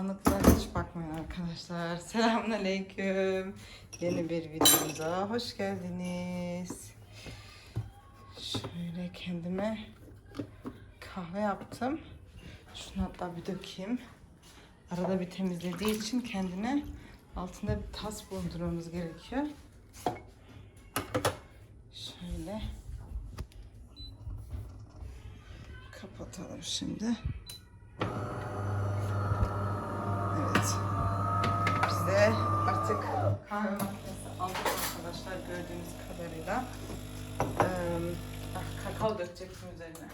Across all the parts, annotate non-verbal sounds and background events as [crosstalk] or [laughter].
Dağınıklara hiç bakmayın arkadaşlar. [laughs] Selamünaleyküm. Yeni bir videomuza hoş geldiniz. Şöyle kendime kahve yaptım. Şunu hatta bir dökeyim. Arada bir temizlediği için kendine altında bir tas bulundurmamız gerekiyor. Şöyle kapatalım şimdi. Artık kahve makinesi aldık arkadaşlar gördüğünüz kadarıyla. Ee, kakao dökecektim üzerine.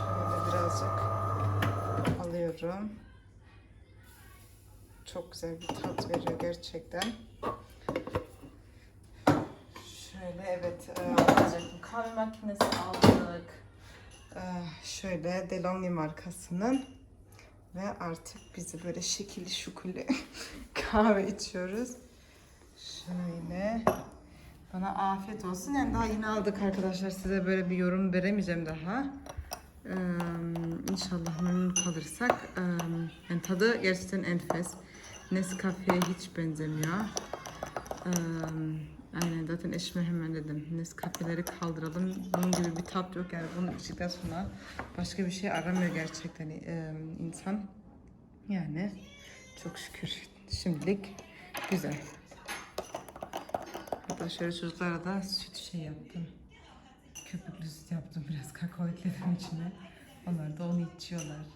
Şöyle birazcık alıyorum. Çok güzel bir tat veriyor gerçekten. Şöyle evet alacaktım. Kahve makinesi aldık. Ee, şöyle DeLonghi markasının ve artık bizi böyle şekilli şukuli [laughs] kahve içiyoruz. Şöyle bana afiyet olsun. Yani daha yeni aldık arkadaşlar. Size böyle bir yorum veremeyeceğim daha. Ee, inşallah memnun kalırsak. Ee, yani tadı gerçekten enfes. Nescafe'ye hiç benzemiyor. Ee, aynen zaten eşime hemen dedim. Nescafe'leri kaldıralım. Bunun gibi bir tat yok yani. Bunu içtikten sonra başka bir şey aramıyor gerçekten e, insan. Yani çok şükür şimdilik güzel. Hatta şöyle çocuklara da süt şey yaptım. Köpüklü süt yaptım biraz kakao ekledim içine. Onlar da onu içiyorlar.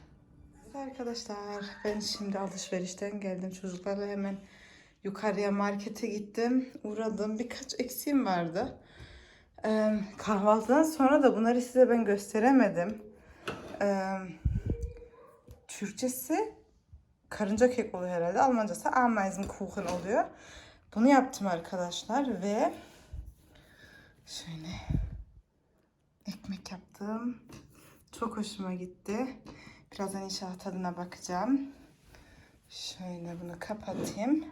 Arkadaşlar ben şimdi alışverişten geldim. Çocuklarla hemen yukarıya markete gittim. Uğradım. Birkaç eksiğim vardı. Ee, kahvaltıdan sonra da bunları size ben gösteremedim. Ee, Türkçesi karınca kek oluyor herhalde. Almancası Ameisenkuchen oluyor. Bunu yaptım arkadaşlar ve şöyle ekmek yaptım. Çok hoşuma gitti. Birazdan inşallah tadına bakacağım. Şöyle bunu kapatayım.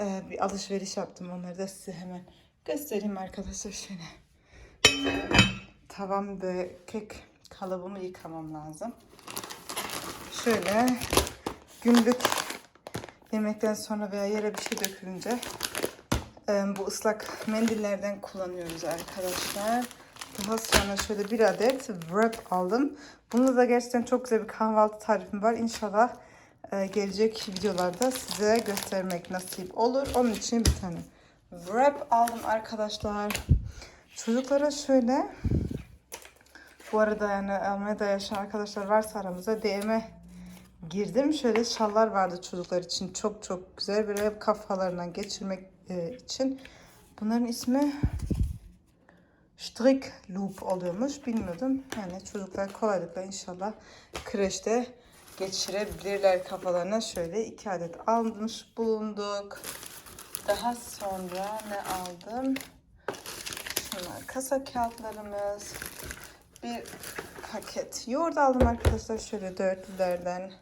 Ee, bir alışveriş yaptım. Onları da size hemen göstereyim arkadaşlar. Şöyle. Tavam ve kek kalıbımı yıkamam lazım. Şöyle günlük yemekten sonra veya yere bir şey dökülünce e, bu ıslak mendillerden kullanıyoruz arkadaşlar. Daha sonra şöyle bir adet wrap aldım. Bunda da gerçekten çok güzel bir kahvaltı tarifim var. İnşallah e, gelecek videolarda size göstermek nasip olur. Onun için bir tane wrap aldım arkadaşlar. Çocuklara şöyle bu arada yani Almanya'da yaşayan arkadaşlar varsa aramızda DM'e girdim. Şöyle şallar vardı çocuklar için. Çok çok güzel. Böyle kafalarından geçirmek e, için. Bunların ismi Strick Loop oluyormuş. Bilmiyordum. Yani çocuklar kolaylıkla inşallah kreşte geçirebilirler kafalarına. Şöyle iki adet almış bulunduk. Daha sonra ne aldım? Şunlar kasa kağıtlarımız. Bir paket yoğurt aldım arkadaşlar. Şöyle dörtlülerden.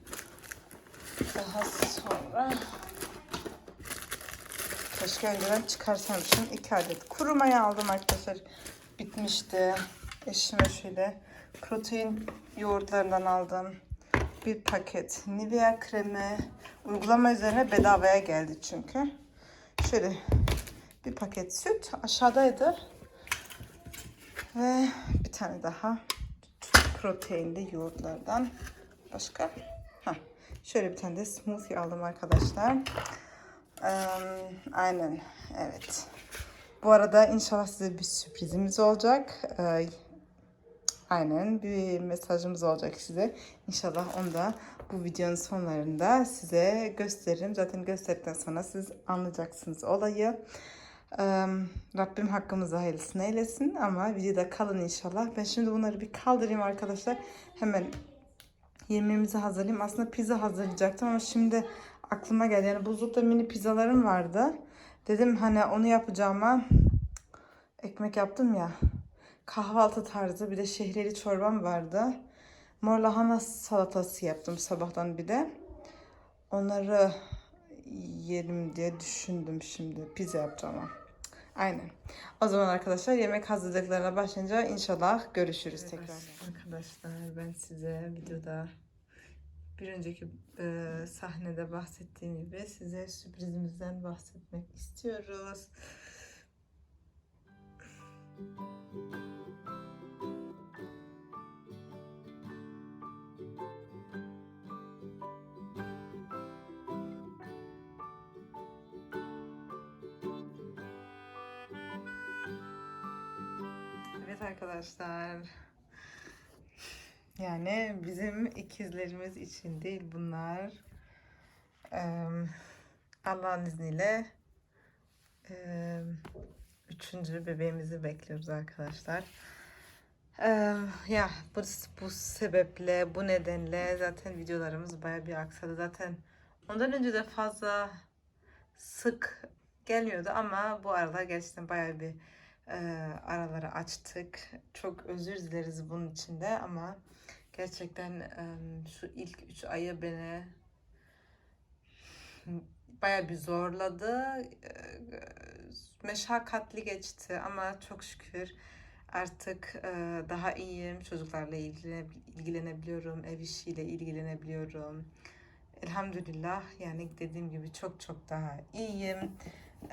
Daha sonra keşke önceden çıkarsaymışım. iki adet kuru maya aldım arkadaşlar. Bitmişti. Eşime şöyle protein yoğurtlarından aldım. Bir paket Nivea kremi. Uygulama üzerine bedavaya geldi çünkü. Şöyle bir paket süt aşağıdaydı. Ve bir tane daha proteinli yoğurtlardan. Başka? Heh. Şöyle bir tane de smoothie aldım arkadaşlar. Ee, aynen. Evet. Bu arada inşallah size bir sürprizimiz olacak. Ee, aynen bir mesajımız olacak size. İnşallah onu da bu videonun sonlarında size gösteririm. Zaten gösterdikten sonra siz anlayacaksınız olayı. Rabbim hakkımızda hayırlısını eylesin ama videoda kalın inşallah. Ben şimdi bunları bir kaldırayım arkadaşlar. Hemen yemeğimizi hazırlayayım. Aslında pizza hazırlayacaktım ama şimdi aklıma geldi. Yani buzlukta mini pizzalarım vardı. Dedim hani onu yapacağıma ekmek yaptım ya. Kahvaltı tarzı bir de şehriyeli çorbam vardı. Mor lahana salatası yaptım sabahtan bir de. Onları yerim diye düşündüm şimdi. Pizza yapacağım ama. Aynen. O zaman arkadaşlar yemek hazırlıklarına başlayınca inşallah görüşürüz tekrar. Arkadaşlar ben size videoda bir önceki e, sahnede bahsettiğim gibi size sürprizimizden bahsetmek istiyoruz. Evet arkadaşlar. Yani bizim ikizlerimiz için değil bunlar. Allah'ın izniyle üçüncü bebeğimizi bekliyoruz arkadaşlar. Ya bu, bu sebeple, bu nedenle zaten videolarımız bayağı bir aksadı. Zaten ondan önce de fazla sık gelmiyordu ama bu aralar gerçekten bayağı bir araları açtık. Çok özür dileriz bunun için de ama gerçekten şu ilk üç ayı beni bayağı bir zorladı. Meşakkatli geçti ama çok şükür artık daha iyiyim. Çocuklarla ilgilene, ilgilenebiliyorum. Ev işiyle ilgilenebiliyorum. Elhamdülillah yani dediğim gibi çok çok daha iyiyim.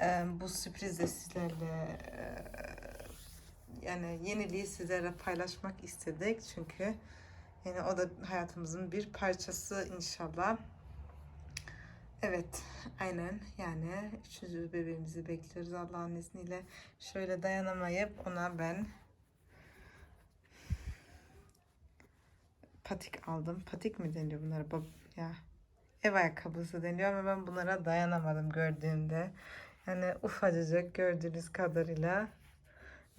Ee, bu sürprizle sizlerle e, yani yeniliği sizlerle paylaşmak istedik çünkü yani o da hayatımızın bir parçası inşallah. Evet, aynen yani üçüncü bebeğimizi bekliyoruz Allah'ın izniyle. Şöyle dayanamayıp ona ben patik aldım. Patik mi deniyor bunlara? Bab ya ev ayakkabısı deniyor ama ben bunlara dayanamadım gördüğümde. Yani ufacıcık gördüğünüz kadarıyla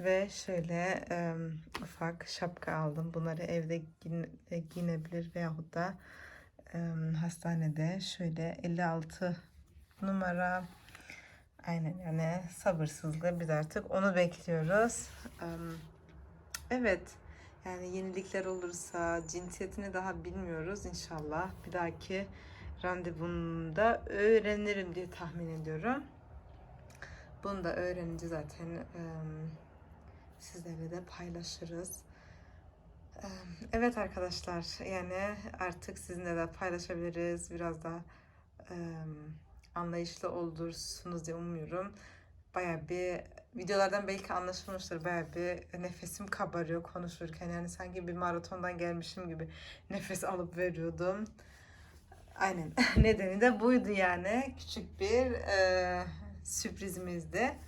ve şöyle e, ufak şapka aldım. Bunları evde giyine- giyinebilir veyahut da e, hastanede şöyle 56 numara aynen yani sabırsızlıkla biz artık onu bekliyoruz. E, evet yani yenilikler olursa cinsiyetini daha bilmiyoruz inşallah. Bir dahaki randevumda öğrenirim diye tahmin ediyorum. Bunu da öğrenince zaten em, sizlerle de paylaşırız. Em, Evet arkadaşlar yani artık sizinle de paylaşabiliriz. Biraz da em, anlayışlı olursunuz diye umuyorum. Baya bir videolardan belki anlaşılmıştır. Baya bir nefesim kabarıyor konuşurken. Yani sanki bir maratondan gelmişim gibi nefes alıp veriyordum. Aynen. [laughs] Nedeni de buydu yani. Küçük bir e, sürprizimizdi.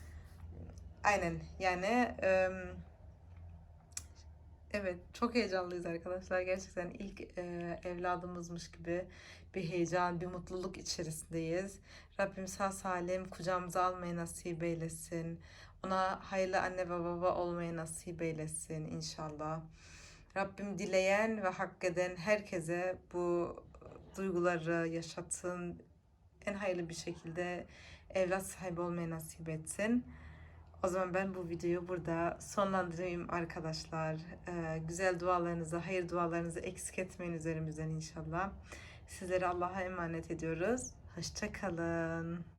Aynen. Yani e, evet çok heyecanlıyız arkadaşlar. Gerçekten ilk e, evladımızmış gibi bir heyecan, bir mutluluk içerisindeyiz. Rabbim sağ salim kucağımıza almayı nasip eylesin. Ona hayırlı anne ve baba olmayı nasip eylesin inşallah. Rabbim dileyen ve hak eden herkese bu duyguları yaşatın. En hayırlı bir şekilde evlat sahibi olmayı nasip etsin. O zaman ben bu videoyu burada sonlandırayım arkadaşlar. Ee, güzel dualarınızı, hayır dualarınızı eksik etmeyin üzerimizden inşallah. Sizleri Allah'a emanet ediyoruz. Hoşça kalın.